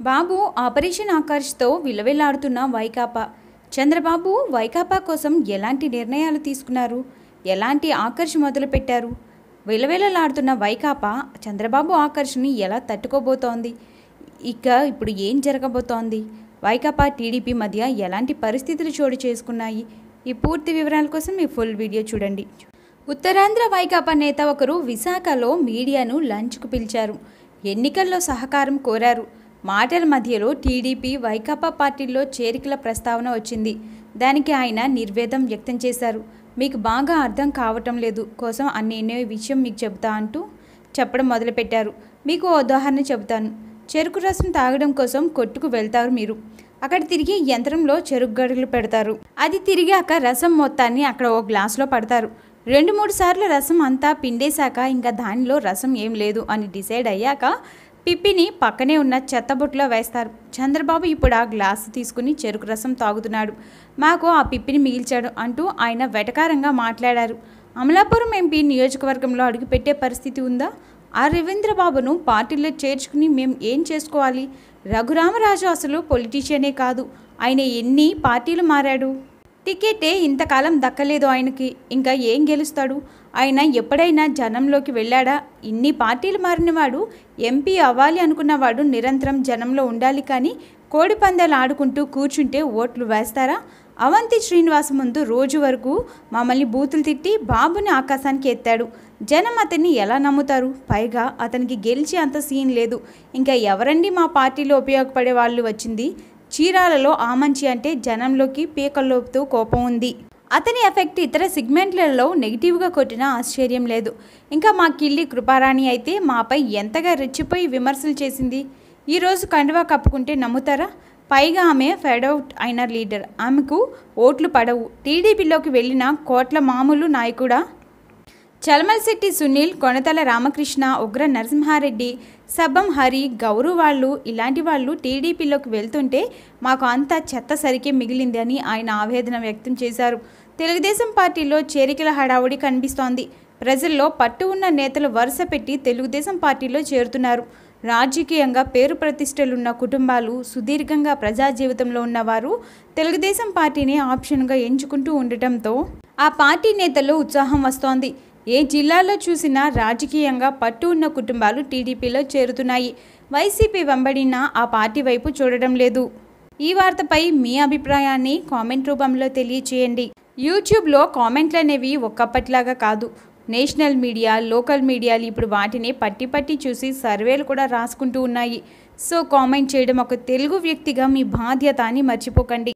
బాబు operation ఆకర్ష్తో విలవిల్లాడుతున్న వైకాపా. చంద్రబాబు వైకాపా కోసం ఎలాంటి నిర్ణయాలు తీసుకున్నారు? ఎలాంటి ఆకర్ష్ మొదలుపెట్టారు? విలవిలలాడుతున్న వైకాపా చంద్రబాబు ఆకర్ష్ని ఎలా తట్టుకోబోతోంది? ఇక ఇప్పుడు ఏం జరగబోతోంది? వైకాపా టీడీపీ మధ్య ఎలాంటి పరిస్థితులు చోటు చేసుకున్నాయి? ఈ పూర్తి వివరాల కోసం మీ ఫుల్ వీడియో చూడండి. ఉత్తరాంధ్ర వైకాపా నేత ఒకరు విశాఖలో మీడియాను లంచ్కు పిలిచారు. ఎన్నికల్లో సహకారం కోరారు. మాటల మధ్యలో టీడీపీ వైకాపా పార్టీల్లో చేరికల ప్రస్తావన వచ్చింది. దానికి ఆయన నిర్వేదం వ్యక్తం చేశారు. మీకు బాగా అర్థం కావటం లేదు. కోసం అన్ని విషయం మీకు చెబుతా అంటూ చెప్పడం మొదలుపెట్టారు. మీకు ఓ ఉదాహరణ చెబుతాను. చెరుకు రసం తాగడం కోసం కొట్టుకు వెళ్తారు మీరు. అక్కడ తిరిగి యంత్రంలో చెరుకు గడుగులు పెడతారు. అది తిరిగాక రసం మొత్తాన్ని అక్కడ ఓ గ్లాసులో పడతారు. రెండు మూడు సార్లు రసం అంతా పిండేశాక ఇంకా దానిలో రసం ఏం లేదు అని డిసైడ్ అయ్యాక పిప్పిని పక్కనే ఉన్న చెత్తబుట్టలో వేస్తారు. చంద్రబాబు ఇప్పుడు ఆ గ్లాసు తీసుకుని చెరుకు రసం తాగుతున్నాడు. మాకు ఆ పిప్పిని మిగిల్చాడు అంటూ ఆయన వెటకారంగా మాట్లాడారు. అమలాపురం ఎంపీ నియోజకవర్గంలో అడుగుపెట్టే పరిస్థితి ఉందా? ఆ రవీంద్రబాబును పార్టీలో చేర్చుకుని మేము ఏం చేసుకోవాలి? రఘురామరాజు అసలు పొలిటీషియనే కాదు. ఆయన ఎన్ని పార్టీలు మారాడు? టికెటే ఇంతకాలం దక్కలేదు ఆయనకి. ఇంకా ఏం గెలుస్తాడు? ఆయన ఎప్పుడైనా జనంలోకి వెళ్ళాడా? ఇన్ని పార్టీలు మారినవాడు ఎంపీ అవ్వాలి అనుకున్నవాడు నిరంతరం జనంలో ఉండాలి కానీ కోడి పందాలు ఆడుకుంటూ కూర్చుంటే ఓట్లు వేస్తారా? అవంతి శ్రీనివాస్ ముందు రోజు వరకు మమ్మల్ని బూతులు తిట్టి బాబుని ఆకాశానికి ఎత్తాడు. జనం అతన్ని ఎలా నమ్ముతారు? పైగా అతనికి గెలిచే అంత సీన్ లేదు. ఇంకా ఎవరండి మా పార్టీలో ఉపయోగపడే వాళ్ళు వచ్చింది? చీరాలలో ఆమంచి అంటే జనంలోకి పీకల్లోపుతూ కోపం ఉంది. అతని ఎఫెక్ట్ ఇతర సిగ్మెంట్లలో నెగిటివ్గా కొట్టినా ఆశ్చర్యం లేదు. ఇంకా మా కిల్లి కృపారాణి అయితే మాపై ఎంతగా రెచ్చిపోయి విమర్శలు చేసింది? ఈరోజు కండువా కప్పుకుంటే నమ్ముతారా? పైగా ఆమె ఫెడౌట్ అయిన లీడర్. ఆమెకు ఓట్లు పడవు. టీడీపీలోకి వెళ్ళిన కోట్ల మామూలు నాయకుడా? చలమల్శెట్టి సునీల్ కొనతల రామకృష్ణ ఉగ్ర నరసింహారెడ్డి సబ్బం హరి గౌరు వాళ్ళు ఇలాంటి వాళ్ళు టీడీపీలోకి వెళ్తుంటే మాకు అంతా చెత్త సరికే మిగిలింది అని ఆయన ఆవేదన వ్యక్తం చేశారు. తెలుగుదేశం పార్టీలో చేరికల హడావుడి కనిపిస్తోంది. ప్రజల్లో పట్టు ఉన్న నేతలు వరుస పెట్టి తెలుగుదేశం పార్టీలో చేరుతున్నారు. రాజకీయంగా పేరు ప్రతిష్టలున్న కుటుంబాలు సుదీర్ఘంగా ప్రజా జీవితంలో ఉన్నవారు తెలుగుదేశం పార్టీని ఆప్షన్గా ఎంచుకుంటూ ఉండటంతో ఆ పార్టీ నేతల్లో ఉత్సాహం వస్తోంది. ఏ జిల్లాలో చూసినా రాజకీయంగా పట్టు ఉన్న కుటుంబాలు టీడీపీలో చేరుతున్నాయి. వైసీపీ వెంబడిన ఆ పార్టీ వైపు చూడడం లేదు. ఈ వార్తపై మీ అభిప్రాయాన్ని కామెంట్ రూపంలో తెలియచేయండి. యూట్యూబ్లో కామెంట్లు అనేవి ఒక్కప్పటిలాగా కాదు. నేషనల్ మీడియా లోకల్ మీడియాలు ఇప్పుడు వాటిని పట్టి పట్టి చూసి సర్వేలు కూడా రాసుకుంటూ ఉన్నాయి. సో కామెంట్ చేయడం ఒక తెలుగు వ్యక్తిగా మీ బాధ్యత అని మర్చిపోకండి.